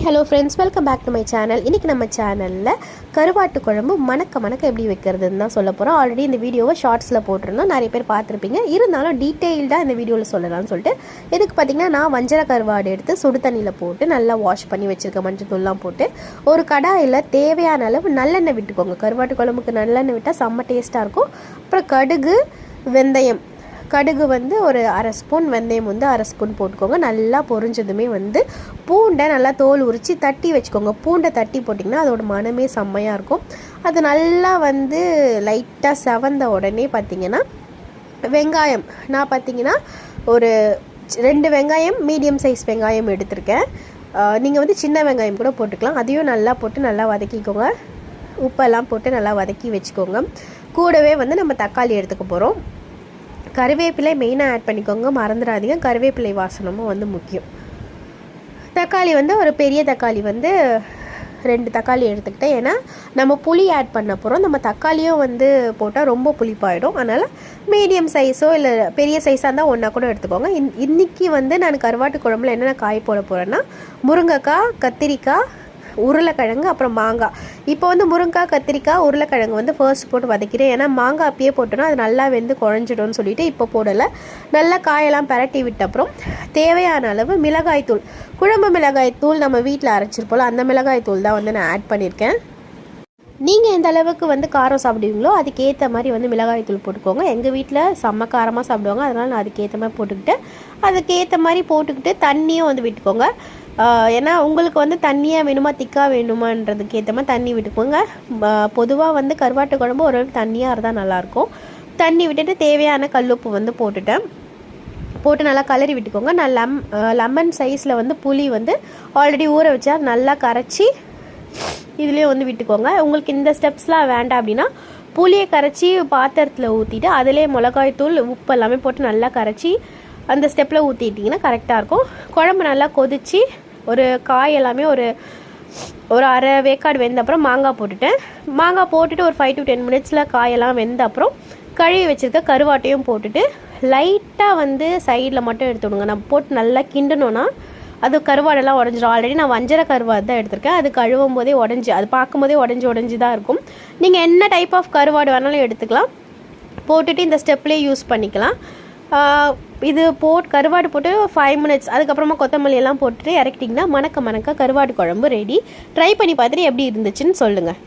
Hi hello friends welcome back to my channel இன்றைக்கி நம்ம சேனலில் கருவாட்டு குழம்பு மணக்க மணக்க எப்படி வைக்கிறதுன்னு தான் சொல்ல போகிறோம் ஆல்ரெடி இந்த வீடியோவை ஷார்ட்ஸில் போட்டிருந்தோம். நிறைய பேர் பார்த்துருப்பீங்க. இருந்தாலும் டீட்டெயில்டாக இந்த வீடியோவில் சொல்லலாம்னு சொல்லிட்டு இதுக்கு பார்த்தீங்கன்னா நான் வஞ்சர கருவாடு எடுத்து சுடு தண்ணியில் போட்டு நல்லா வாஷ் பண்ணி வச்சுருக்கேன் மஞ்சள் தூள்லாம் போட்டு ஒரு கடாயில் தேவையான அளவு நல்லெண்ணெய் விட்டுக்கோங்க. கருவாட்டு குழம்புக்கு நல்லெண்ணெய் விட்டால் செம்ம டேஸ்ட்டாக இருக்கும். அப்புறம் கடுகு வெந்தயம் கடுகு வந்து ஒரு அரை ஸ்பூன் வெந்தயம் வந்து அரை ஸ்பூன் போட்டுக்கோங்க. நல்லா பொரிஞ்சதுமே வந்து பூண்டை நல்லா தோல் உரித்து தட்டி வச்சுக்கோங்க. பூண்டை தட்டி போட்டிங்கன்னா அதோட மனமே செம்மையாக இருக்கும். அது நல்லா வந்து லைட்டாக செவந்த உடனே பார்த்தீங்கன்னா வெங்காயம். நான் பார்த்தீங்கன்னா ஒரு ரெண்டு வெங்காயம் மீடியம் சைஸ் வெங்காயம் எடுத்திருக்கேன். நீங்கள் வந்து சின்ன வெங்காயம் கூட போட்டுக்கலாம். அதையும் நல்லா போட்டு நல்லா வதக்கிக்கோங்க. உப்பெல்லாம் போட்டு நல்லா வதக்கி வச்சுக்கோங்க. கூடவே வந்து நம்ம தக்காளி எடுத்துக்க போகிறோம் கருவேப்பிலை மெயினாக ஆட் பண்ணிக்கோங்க மறந்துடாதீங்க. கருவேப்பிலை வாசனமும் வந்து முக்கியம். தக்காளி வந்து ஒரு பெரிய தக்காளி வந்து ரெண்டு தக்காளி எடுத்துக்கிட்டேன். ஏன்னா நம்ம புளி ஆட் பண்ண போகிறோம் நம்ம தக்காளியும் வந்து போட்டால் ரொம்ப புளிப்பாயிடும். அதனால் மீடியம் சைஸோ இல்லை பெரிய சைஸாக இருந்தால் ஒன்றா கூட எடுத்துக்கோங்க. இன் இன்றைக்கி வந்து நான் கருவாட்டு குழம்புல என்னென்ன காய் போட போகிறேன்னா முருங்கைக்காய் கத்திரிக்காய் உருளைக்கிழங்கு அப்புறம் மாங்காய் இப்போ வந்து முருங்காய் கத்திரிக்காய் உருளைக்கிழங்கு வந்து ஃபர்ஸ்ட் போட்டு வதக்கிறேன். ஏன்னா மாங்காய் அப்பயே போட்டோன்னா அது நல்லா வெந்து குழஞ்சிடும்னு சொல்லிட்டு இப்போ போடலை. நல்லா காயெல்லாம் பரட்டி விட்ட அப்புறம் தேவையான அளவு மிளகாய் தூள். குழம்பு மிளகாய் தூள் நம்ம வீட்டில் அரைச்சிருப்போம்ல அந்த மிளகாய் தூள் தான் வந்து நான் ஆட் பண்ணியிருக்கேன். நீங்கள் எந்த அளவுக்கு வந்து காரம் சாப்பிடுவீங்களோ அதுக்கேற்ற மாதிரி வந்து மிளகாய் தூள் போட்டுக்கோங்க. எங்கள் வீட்டில் செம்ம காரமாக சாப்பிடுவாங்க. அதனால் நான் அதுக்கேற்ற மாதிரி போட்டுக்கிட்டு அதுக்கேற்ற மாதிரி போட்டுக்கிட்டு தண்ணியும் வந்து விட்டுக்கோங்க. ஏன்னா உங்களுக்கு வந்து தண்ணியாக வேணுமா திக்காக வேணுமான்றதுக்கு ஏற்ற மாதிரி தண்ணி விட்டுக்கோங்க. பொதுவாக வந்து கருவாட்டு குழம்பு ஓரளவுக்கு தண்ணியாக இருந்தால் நல்லாயிருக்கும். தண்ணி விட்டுட்டு தேவையான கல்லுப்பு வந்து போட்டுட்டேன். போட்டு நல்லா கலரி விட்டுக்கோங்க. நான் லெம் லெமன் சைஸில் வந்து புளி வந்து ஆல்ரெடி ஊற வச்சா நல்லா கரைச்சி இதுலேயே வந்து விட்டுக்கோங்க. உங்களுக்கு இந்த ஸ்டெப்ஸ்லாம் வேண்டாம் அப்படின்னா புளியை கரைச்சி பாத்திரத்தில் ஊற்றிட்டு அதிலே மிளகாய் தூள் உப்பு எல்லாமே போட்டு நல்லா கரைச்சி அந்த ஸ்டெப்பில் ஊற்றிட்டிங்கன்னா கரெக்டாக இருக்கும். குழம்பு நல்லா கொதித்து ஒரு காய் எல்லாமே ஒரு ஒரு அரை வேக்காடு வெந்த அப்புறம் மாங்காய் போட்டுட்டேன். மாங்காய் போட்டுட்டு ஒரு ஃபைவ் டு டென் மினிட்ஸில் காயெல்லாம் வெந்த அப்புறம் கழுவி வச்சுருக்க கருவாட்டையும் போட்டுட்டு லைட்டாக வந்து சைடில் மட்டும் எடுத்து விடுங்க நம்ம போட்டு நல்லா கிண்டணும்னா அது கருவாடெல்லாம் உடஞ்சிடும் ஆல்ரெடி நான் வஞ்சர கருவாடு தான் எடுத்திருக்கேன். அது கழுவும் போதே உடஞ்சி அது பார்க்கும் போதே உடஞ்சி உடஞ்சி தான் இருக்கும். நீங்கள் என்ன டைப் ஆஃப் கருவாடு வேணாலும் எடுத்துக்கலாம். போட்டுட்டு இந்த ஸ்டெப்லேயே யூஸ் பண்ணிக்கலாம். இது போட் கருவாடு போட்டு ஃபைவ் மினிட்ஸ் அதுக்கப்புறமா கொத்தமல்லி எல்லாம் போட்டுட்டு இறக்கிட்டிங்கன்னா மணக்க மணக்க கருவாடு குழம்பு ரெடி ட்ரை பண்ணி பார்த்துட்டு எப்படி இருந்துச்சுன்னு சொல்லுங்கள்